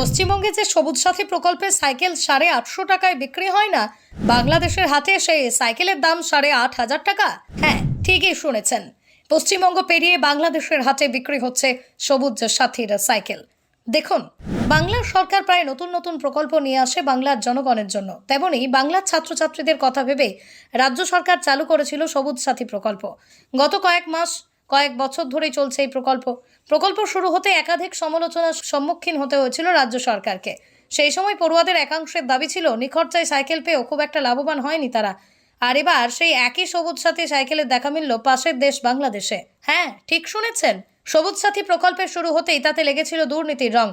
পশ্চিমবঙ্গে যে সবুজ সাথী প্রকল্পের সাইকেল সাড়ে আটশো টাকায় বিক্রি হয় না, বাংলাদেশের হাতে সেই সাইকেলের দাম সাড়ে আট হাজার টাকা। হ্যাঁ ঠিকই শুনেছেন। পশ্চিমবঙ্গ পেরিয়ে বাংলাদেশের হাতে বিক্রি হচ্ছে সবুজ সাথীর সাইকেল। দেখুন বাংলার সরকার প্রায় নতুন নতুন প্রকল্প নিয়ে আসে বাংলার জনগণের জন্য। তেমনি বাংলার ছাত্রছাত্রীদের কথা ভেবে রাজ্য সরকার চালু করেছিল সবুজ সাথী প্রকল্প। গত কয়েক মাস কয়েক বছর ধরেই চলছে এই প্রকল্প। প্রকল্প শুরু হতে একাধিক সমালোচনার সম্মুখীন হতে হয়েছিল রাজ্য সরকারকে। সেই সময় পড়ুয়াদের একাংশের দাবি ছিল, নিখরচায় সাইকেল পেয়েও খুব একটা লাভবান হয়নি তারা। আর এবার সেই একই সবুজ সাথী সাইকেলের দেখা মিলল পাশের দেশ বাংলাদেশে। হ্যাঁ ঠিক শুনেছেন? সবুজ সাথী প্রকল্পের শুরু হতেই তাতে লেগেছিল দুর্নীতির রং।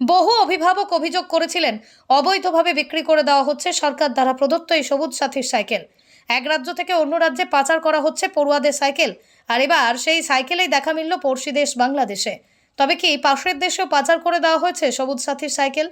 বহু অভিভাবক অভিযোগ করেছিলেন, অবৈধভাবে বিক্রি করে দেওয়া হচ্ছে সরকার দ্বারা প্রদত্ত এই সবুজ সাথীর সাইকেল। এক রাজ্য থেকে অন্য রাজ্যে পাচার করা হচ্ছে পড়ুয়াদের সাইকেল। আর এবার সেই সাইকেলেই দেখা মিলল পড়শি দেশ বাংলাদেশে। তবে কি পাশের দেশেও পাচার করে দেওয়া হয়েছে সবুজ সাথীর সাইকেল?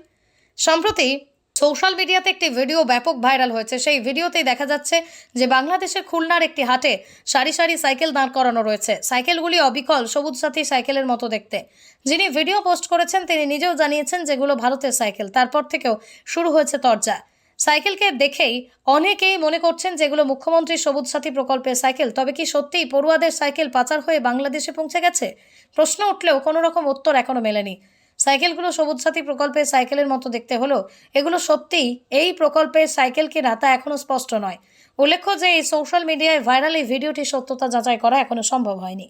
সম্প্রতি সোশ্যাল মিডিয়াতে একটি ভিডিও ব্যাপক ভাইরাল হয়েছে। সেই ভিডিওতেই দেখা যাচ্ছে যে বাংলাদেশের খুলনার একটি হাটে সারি সারি সাইকেল দাঁড় করানো রয়েছে। সাইকেলগুলি অবিকল, সবুজ সাথী সাইকেলের মতো দেখতে। যিনি ভিডিও পোস্ট করেছেন, তিনি নিজেও জানিয়েছেন যেগুলো ভারতের সাইকেল। তারপর থেকেও শুরু হয়েছে তরজা। সাইকেলকে দেখেই অনেকেই মনে করছেন যেগুলো মুখ্যমন্ত্রী সবুজ সাথী প্রকল্পের সাইকেল। তবে কি সত্যিই পড়ুয়াদের সাইকেল পাচার হয়ে বাংলাদেশে পৌঁছে গেছে? প্রশ্ন উঠলেও কোনো রকম উত্তর এখনও মেলেনি। সাইকেলগুলো সবুজ সাথী প্রকল্পের সাইকেলের মতো দেখতে হলো। এগুলো সত্যিই এই প্রকল্পের সাইকেল কিনা তা এখনও স্পষ্ট নয়। উল্লেখ্য যে এই সোশ্যাল মিডিয়ায় ভাইরাল এই ভিডিওটি সত্যতা যাচাই করা এখনও সম্ভব হয়নি।